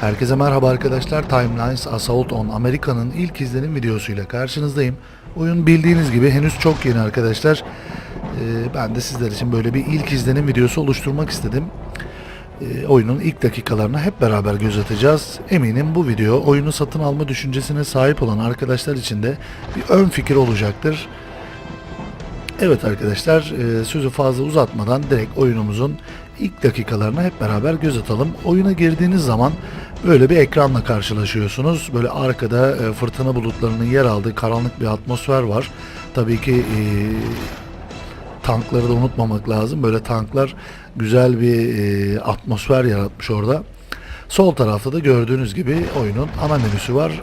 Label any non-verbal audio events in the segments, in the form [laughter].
Herkese merhaba arkadaşlar. Timelines Assault on Amerika'nın ilk izlenim videosuyla karşınızdayım. Oyun bildiğiniz gibi henüz çok yeni arkadaşlar. Ee, ben de sizler için böyle bir ilk izlenim videosu oluşturmak istedim. Ee, oyunun ilk dakikalarına hep beraber göz atacağız. Eminim bu video oyunu satın alma düşüncesine sahip olan arkadaşlar için de bir ön fikir olacaktır. Evet arkadaşlar e, sözü fazla uzatmadan direkt oyunumuzun ilk dakikalarına hep beraber göz atalım. Oyuna girdiğiniz zaman böyle bir ekranla karşılaşıyorsunuz. Böyle arkada e, fırtına bulutlarının yer aldığı karanlık bir atmosfer var. Tabii ki e, tankları da unutmamak lazım. Böyle tanklar güzel bir e, atmosfer yaratmış orada. Sol tarafta da gördüğünüz gibi oyunun ana menüsü var.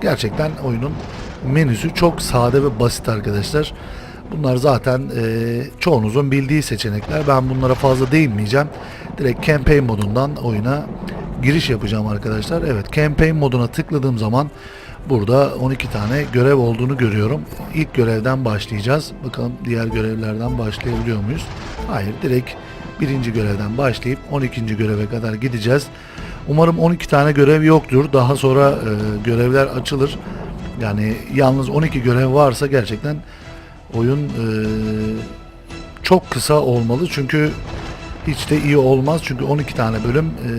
Gerçekten oyunun menüsü çok sade ve basit arkadaşlar. Bunlar zaten e, çoğunuzun bildiği seçenekler. Ben bunlara fazla değinmeyeceğim. Direkt campaign modundan oyuna giriş yapacağım arkadaşlar. Evet campaign moduna tıkladığım zaman burada 12 tane görev olduğunu görüyorum. İlk görevden başlayacağız. Bakalım diğer görevlerden başlayabiliyor muyuz? Hayır direkt birinci görevden başlayıp 12. göreve kadar gideceğiz. Umarım 12 tane görev yoktur. Daha sonra e, görevler açılır. Yani yalnız 12 görev varsa gerçekten oyun e, çok kısa olmalı çünkü hiç de iyi olmaz çünkü 12 tane bölüm e,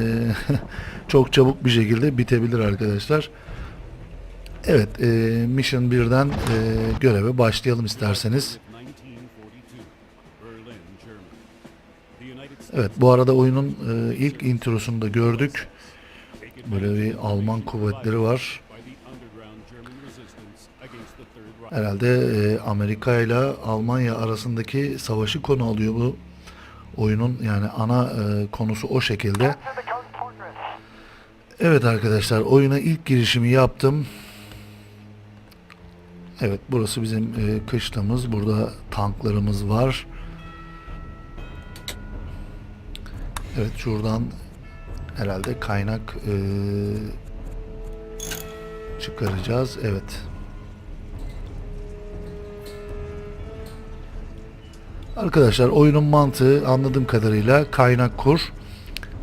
[laughs] çok çabuk bir şekilde bitebilir arkadaşlar. Evet, e, Mission 1'den e, göreve başlayalım isterseniz. 1942, Berlin, Germany. The United States Evet, bu arada oyunun e, ilk introsunu da gördük. Böyle bir Alman kuvvetleri var. Herhalde e, Amerika ile Almanya arasındaki savaşı konu alıyor bu oyunun yani ana e, konusu o şekilde. Evet arkadaşlar oyuna ilk girişimi yaptım. Evet burası bizim e, kışlamız. Burada tanklarımız var. Evet şuradan herhalde kaynak e, çıkaracağız. Evet. Arkadaşlar oyunun mantığı anladığım kadarıyla kaynak kur,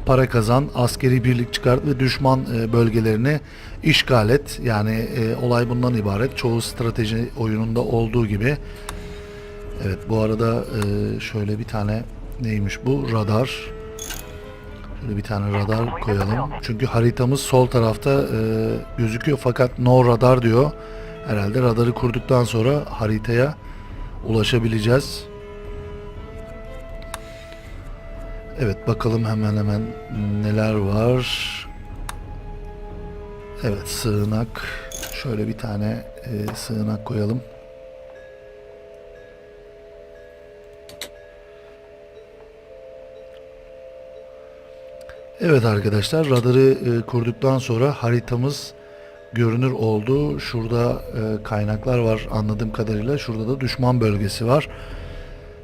para kazan, askeri birlik çıkart ve düşman e, bölgelerini işgal et. Yani e, olay bundan ibaret. Çoğu strateji oyununda olduğu gibi. Evet bu arada e, şöyle bir tane neymiş bu? Radar. Şöyle bir tane radar koyalım. Çünkü haritamız sol tarafta e, gözüküyor fakat no radar diyor. Herhalde radarı kurduktan sonra haritaya ulaşabileceğiz. Evet bakalım hemen hemen neler var. Evet sığınak. Şöyle bir tane e, sığınak koyalım. Evet arkadaşlar radarı e, kurduktan sonra haritamız görünür oldu. Şurada e, kaynaklar var anladığım kadarıyla. Şurada da düşman bölgesi var.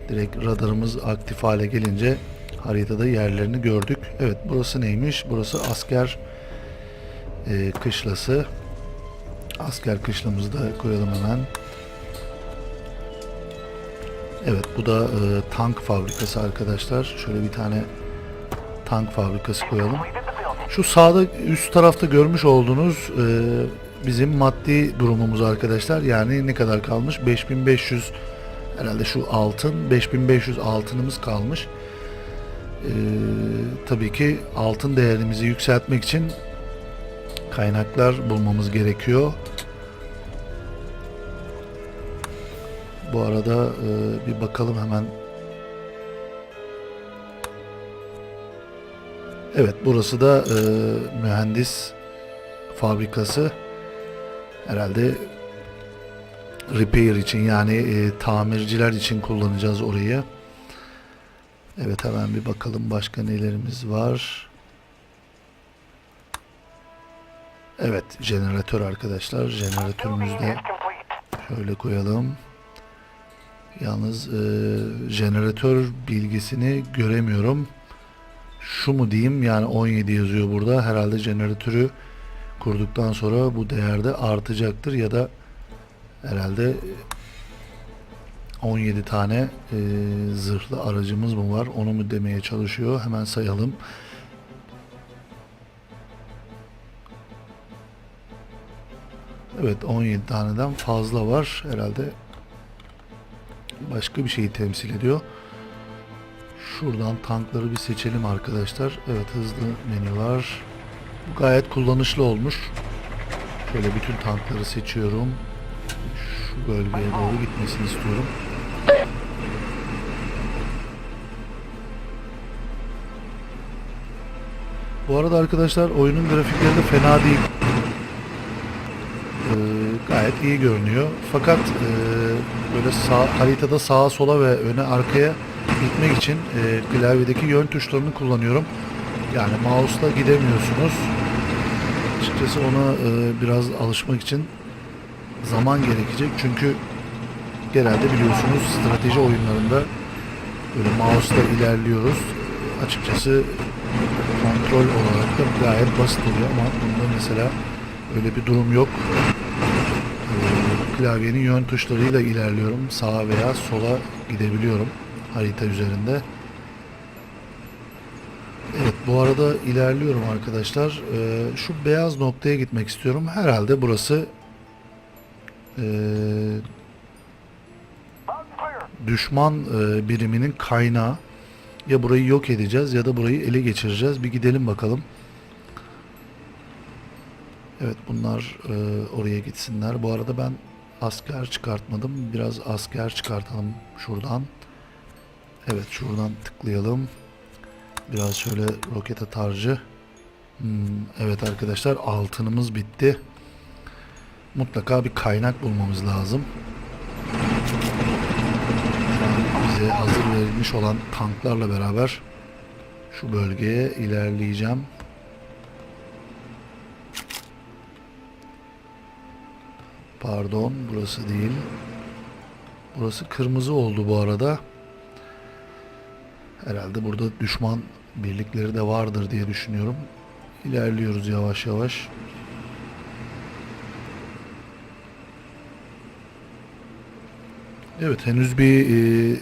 Direkt radarımız aktif hale gelince haritada yerlerini gördük. Evet burası neymiş? Burası asker e, kışlası. Asker kışlamızı da koyalım hemen. Evet bu da e, tank fabrikası arkadaşlar. Şöyle bir tane tank fabrikası koyalım. Şu sağda üst tarafta görmüş olduğunuz e, bizim maddi durumumuz arkadaşlar. Yani ne kadar kalmış? 5500 herhalde şu altın 5500 altınımız kalmış. Ee, tabii ki altın değerimizi yükseltmek için kaynaklar bulmamız gerekiyor. Bu arada e, bir bakalım hemen. Evet burası da e, mühendis fabrikası. Herhalde repair için yani e, tamirciler için kullanacağız orayı. Evet hemen bir bakalım başka nelerimiz var. Evet jeneratör arkadaşlar. Jeneratörümüzü de şöyle koyalım. Yalnız e, jeneratör bilgisini göremiyorum. Şu mu diyeyim yani 17 yazıyor burada. Herhalde jeneratörü kurduktan sonra bu değerde artacaktır ya da herhalde 17 tane e, zırhlı aracımız mı var onu mu demeye çalışıyor. Hemen sayalım. Evet 17 taneden fazla var. Herhalde başka bir şeyi temsil ediyor. Şuradan tankları bir seçelim arkadaşlar. Evet hızlı menü var. Bu gayet kullanışlı olmuş. Şöyle bütün tankları seçiyorum. Şu bölgeye doğru gitmesini istiyorum. Bu arada arkadaşlar oyunun grafikleri de fena değil. Ee, gayet iyi görünüyor. Fakat e, böyle sağ, haritada sağa sola ve öne arkaya gitmek için e, klavyedeki yön tuşlarını kullanıyorum. Yani mouse'la gidemiyorsunuz. Açıkçası ona e, biraz alışmak için zaman gerekecek. Çünkü genelde biliyorsunuz strateji oyunlarında böyle mouse'la ilerliyoruz. Açıkçası kontrol olarak da gayet basit oluyor ama bunda mesela öyle bir durum yok. Ee, klavyenin yön tuşlarıyla ilerliyorum. Sağa veya sola gidebiliyorum harita üzerinde. Evet bu arada ilerliyorum arkadaşlar. Ee, şu beyaz noktaya gitmek istiyorum. Herhalde burası ee, düşman e, biriminin kaynağı. Ya burayı yok edeceğiz ya da burayı ele geçireceğiz. Bir gidelim bakalım. Evet bunlar e, oraya gitsinler. Bu arada ben asker çıkartmadım. Biraz asker çıkartalım şuradan. Evet şuradan tıklayalım. Biraz şöyle roket atarcı. Hmm, evet arkadaşlar altınımız bitti. Mutlaka bir kaynak bulmamız lazım. Bize hazır verilmiş olan tanklarla beraber şu bölgeye ilerleyeceğim. Pardon burası değil. Burası kırmızı oldu bu arada. Herhalde burada düşman birlikleri de vardır diye düşünüyorum. İlerliyoruz yavaş yavaş. Evet henüz bir e,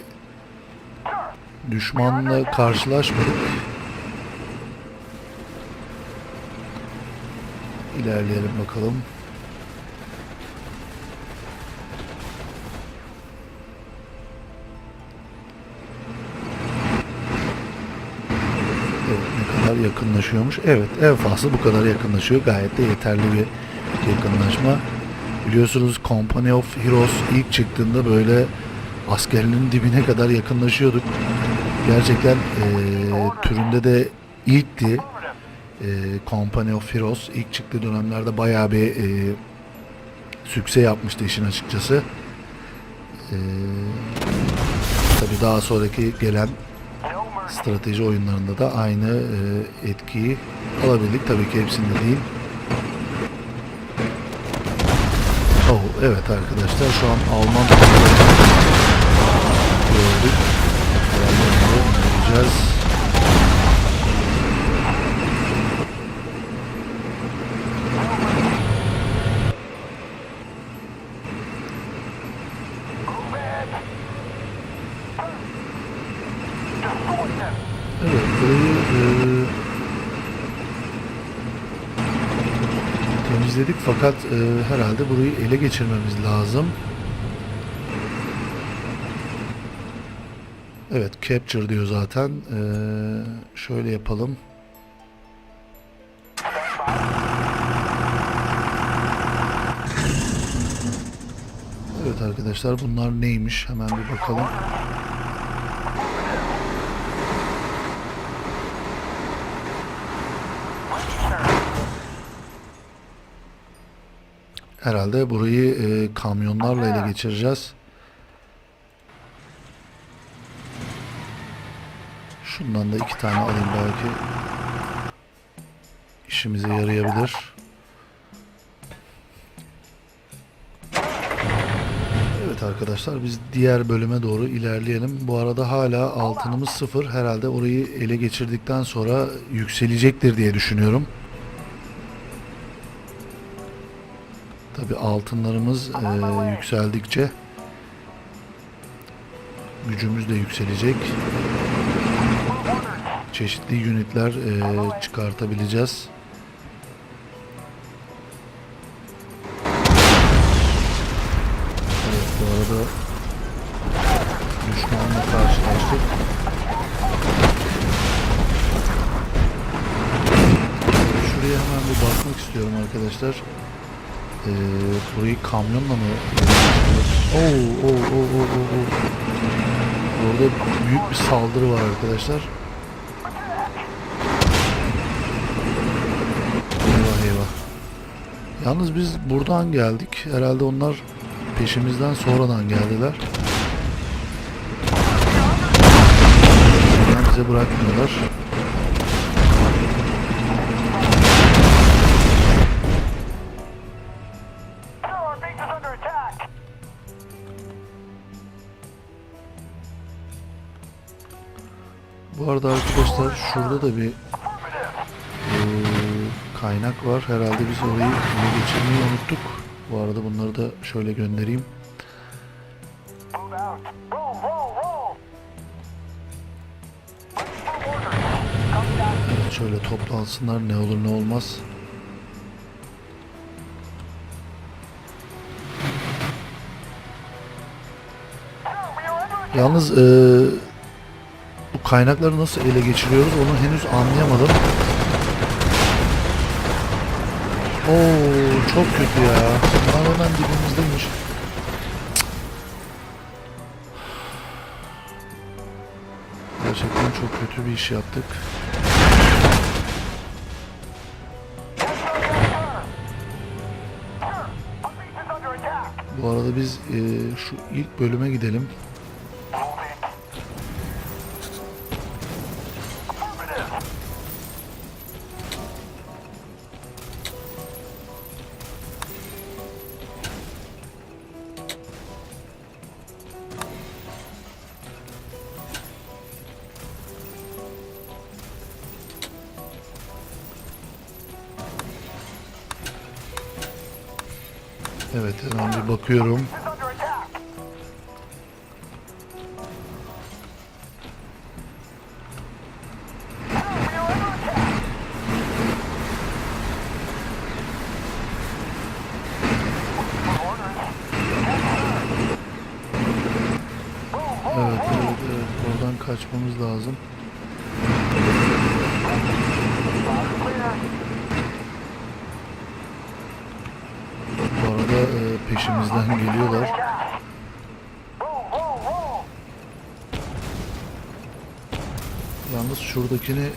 düşmanla karşılaşmadık. İlerleyelim bakalım. Evet, ne kadar yakınlaşıyormuş. Evet en fazla bu kadar yakınlaşıyor. Gayet de yeterli bir yakınlaşma. Biliyorsunuz Company of Heroes ilk çıktığında böyle askerinin dibine kadar yakınlaşıyorduk. Gerçekten eee, türünde de ilkti. Eee Company of Heroes ilk çıktığı dönemlerde bayağı bir eee sükse yapmıştı işin açıkçası. Eee tabii daha sonraki gelen strateji oyunlarında da aynı e, etkiyi alabildik. Tabii ki hepsinde değil. Oh, evet arkadaşlar şu an Alman gördük. Herhalde göreceğiz. Evet, e, temizledik fakat e, herhalde burayı ele geçirmemiz lazım. Evet, capture diyor zaten. E, şöyle yapalım. Evet arkadaşlar bunlar neymiş? Hemen bir bakalım. Herhalde burayı e, kamyonlarla ele geçireceğiz. Şundan da iki tane alayım belki. işimize yarayabilir. Evet arkadaşlar biz diğer bölüme doğru ilerleyelim. Bu arada hala altınımız sıfır. Herhalde orayı ele geçirdikten sonra yükselecektir diye düşünüyorum. Tabi altınlarımız e, yükseldikçe gücümüz de yükselecek çeşitli unitler e, çıkartabileceğiz. Evet bu arada düşmanla karşılaştık. Şuraya hemen bir bakmak istiyorum arkadaşlar. Ee, burayı kamyonla mı? Oo, oo, oo, oo, oo. Orada büyük bir saldırı var arkadaşlar. Yalnız biz buradan geldik. Herhalde onlar peşimizden sonradan geldiler. Hemen bize bırakmıyorlar. Bu arada arkadaşlar şurada da bir kaynak var. Herhalde biz orayı ele geçirmeyi unuttuk. Bu arada bunları da şöyle göndereyim. Evet, şöyle toplansınlar ne olur ne olmaz. Yalnız eee, bu kaynakları nasıl ele geçiriyoruz onu henüz anlayamadım. Oo çok kötü ya. Bunlar hemen dibimizdeymiş. Gerçekten çok kötü bir iş yaptık. Bu arada biz eee, şu ilk bölüme gidelim. Evet hemen bir bakıyorum. Evet, evet, evet. Oradan kaçmamız lazım. Bu arada e, peşimizden geliyorlar. Yalnız şuradakini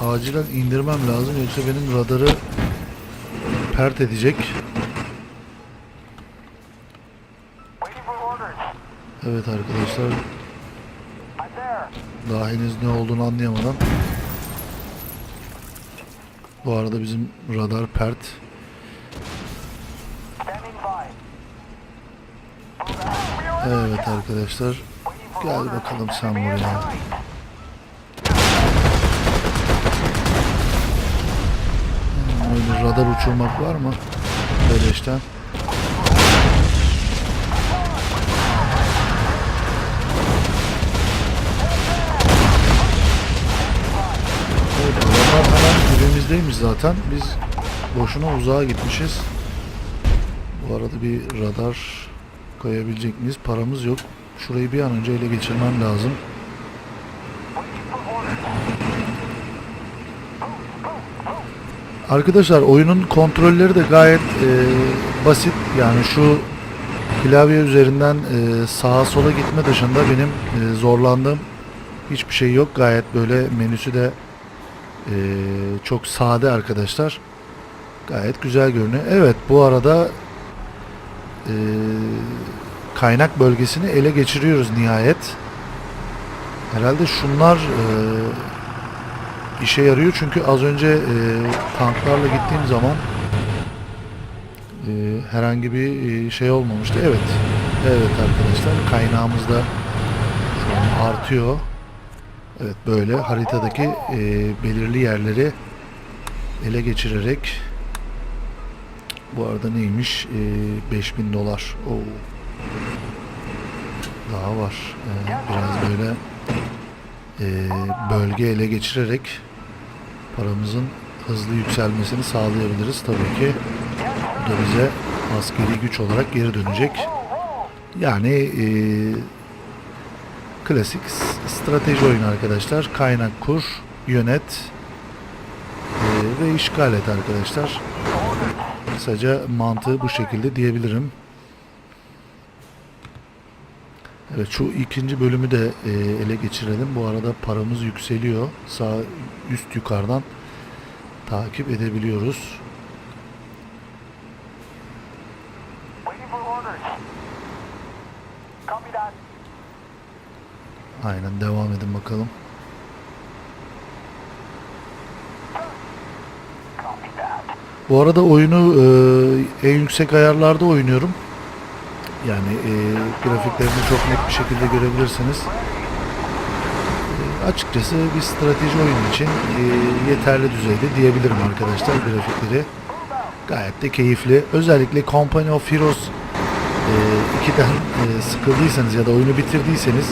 acilen indirmem lazım yoksa benim radarı pert edecek. Evet arkadaşlar daha henüz ne olduğunu anlayamadan. Bu arada bizim radar pert. Evet arkadaşlar gel bakalım sen buraya. Hmm, Öyle radar uçurmak var mı? Beleşten. Evet, radar hemen dibimizdeymiş zaten. Biz boşuna uzağa gitmişiz. Bu arada bir radar koyabilecek miyiz? Paramız yok. Şurayı bir an önce ele geçirmem lazım. Arkadaşlar oyunun kontrolleri de gayet e, basit. Yani şu klavye üzerinden e, sağa sola gitme dışında benim e, zorlandığım hiçbir şey yok. Gayet böyle menüsü de e, çok sade arkadaşlar. Gayet güzel görünüyor. Evet bu arada e, kaynak bölgesini ele geçiriyoruz nihayet. Herhalde şunlar e, işe yarıyor çünkü az önce e, tanklarla gittiğim zaman e, herhangi bir e, şey olmamıştı. Evet. Evet arkadaşlar kaynağımız da şu an artıyor. Evet böyle haritadaki e, belirli yerleri ele geçirerek bu arada neymiş? E, 5000 dolar. Oo. Daha var. E, biraz böyle e, bölge ele geçirerek paramızın hızlı yükselmesini sağlayabiliriz. Tabii ki bu da bize askeri güç olarak geri dönecek. Yani e, Klasik strateji oyunu arkadaşlar. Kaynak kur, yönet e, ve işgal et arkadaşlar. Kısaca mantığı bu şekilde diyebilirim. Evet şu ikinci bölümü de e, ele geçirelim. Bu arada paramız yükseliyor. Sağ üst yukarıdan takip edebiliyoruz. Aynen devam edin bakalım. Bu arada oyunu e, en yüksek ayarlarda oynuyorum. Yani e, grafiklerini çok net bir şekilde görebilirsiniz. E, açıkçası bir strateji oyun için e, yeterli düzeyde diyebilirim arkadaşlar grafikleri. Gayet de keyifli. Özellikle Company of Heroes e, 2'den e, sıkıldıysanız ya da oyunu bitirdiyseniz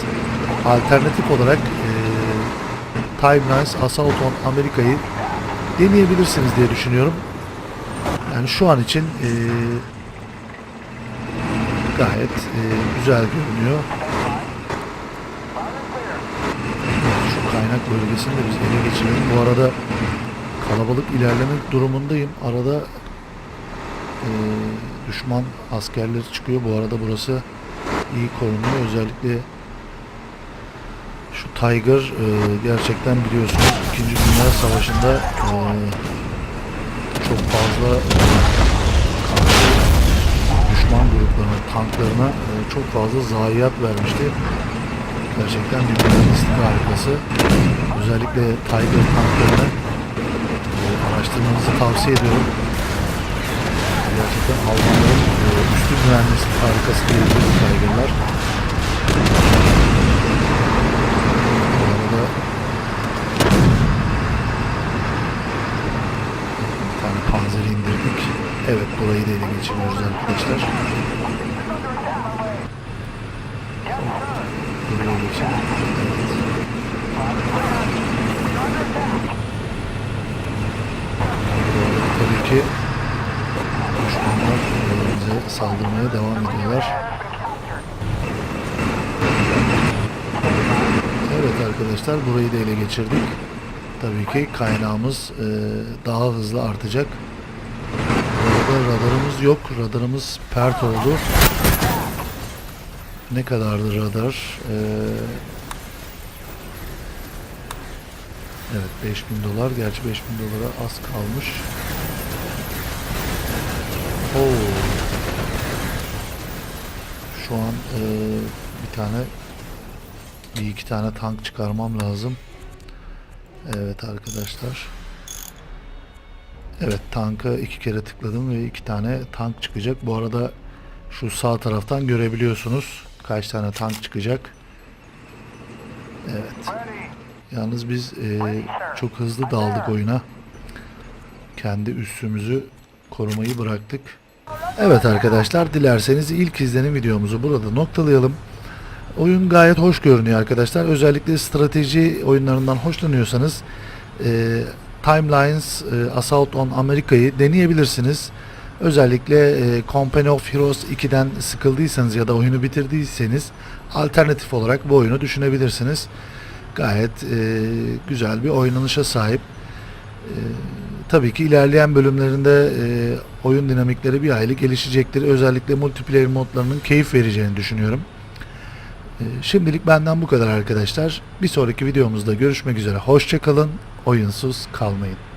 alternatif olarak e, Timelines Assault on Amerika'yı deneyebilirsiniz diye düşünüyorum. Yani şu an için e, gayet e, güzel görünüyor. Şu kaynak bölgesini de biz ele geçirelim. Bu arada kalabalık ilerlemek durumundayım. Arada e, düşman askerleri çıkıyor. Bu arada burası iyi korunuyor. Özellikle şu Tiger e, gerçekten biliyorsunuz 2. Dünya Savaşı'nda e, çok fazla düşman gruplarına, tanklarına e, çok fazla zayiat vermişti. Gerçekten bir mühendislik harikası. Özellikle Tiger tanklarını e, araştırmanızı tavsiye ediyorum. Gerçekten Almanların e, üstün mühendislik harikası diyebiliriz Tiger'lar. Bu arada bir tane panzeri indirdik. Evet burayı da ele geçiriyoruz arkadaşlar. Tabii ki düşmanlar bize saldırmaya devam ediyorlar. Evet arkadaşlar burayı da ele geçirdik. Tabii ki kaynağımız e, daha hızlı artacak. Radarımız yok. Radarımız pert oldu. Ne kadardı radar? Ee, evet 5000 dolar. Gerçi 5000 dolara az kalmış. Oo. Şu an e, bir tane bir iki tane tank çıkarmam lazım. Evet arkadaşlar. Evet tanka iki kere tıkladım ve iki tane tank çıkacak. Bu arada şu sağ taraftan görebiliyorsunuz kaç tane tank çıkacak. Evet. Yalnız biz e, çok hızlı daldık oyuna. Kendi üssümüzü korumayı bıraktık. Evet arkadaşlar dilerseniz ilk izlenim videomuzu burada noktalayalım. Oyun gayet hoş görünüyor arkadaşlar. Özellikle strateji oyunlarından hoşlanıyorsanız e, Timelines e, Assault on Amerika'yı deneyebilirsiniz. Özellikle e, Company of Heroes 2'den sıkıldıysanız ya da oyunu bitirdiyseniz alternatif olarak bu oyunu düşünebilirsiniz. Gayet e, güzel bir oynanışa sahip. E, tabii ki ilerleyen bölümlerinde e, oyun dinamikleri bir hayli gelişecektir. Özellikle multiplayer modlarının keyif vereceğini düşünüyorum. E, şimdilik benden bu kadar arkadaşlar. Bir sonraki videomuzda görüşmek üzere. Hoşçakalın. Oyunsuz kalmayın.